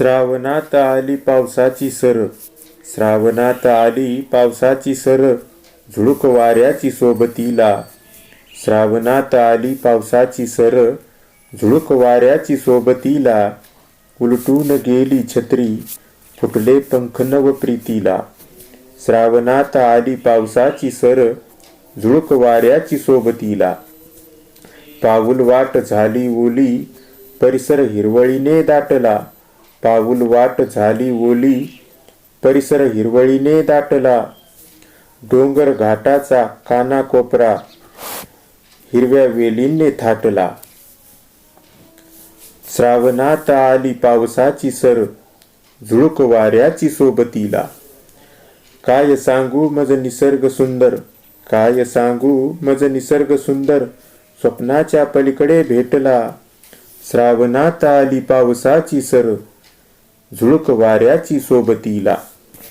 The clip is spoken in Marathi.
श्रावणात आली पावसाची सर. श्रावणात आली पावसाची सर. झुळूक वाऱ्याची सोबतीला. श्रावणात आली पावसाची सर. झुळूक वाऱ्याची सोबतीला. उलटून गेली छत्री. फुटले पंख नव प्रीतीला. श्रावणात आली पावसाची सर. झुळूक वाऱ्याची सोबतीला. पाऊल वाट झाली ओली. परिसर हिरवळीने दाटला. पाऊल वाट झाली ओली परिसर हिरवळीने दाटला. डोंगर घाटाचा कानाकोपरा हिरव्या वेलींने थाटला. श्रावणात आली पावसाची सर झुळूक वाऱ्याची सोबतीला. काय सांगू मज निसर्ग सुंदर काय सांगू मज निसर्ग सुंदर स्वप्नाच्या पलीकडे भेटला. श्रावणात आली पावसाची सर झुळक वाऱ्याची सोबतीला.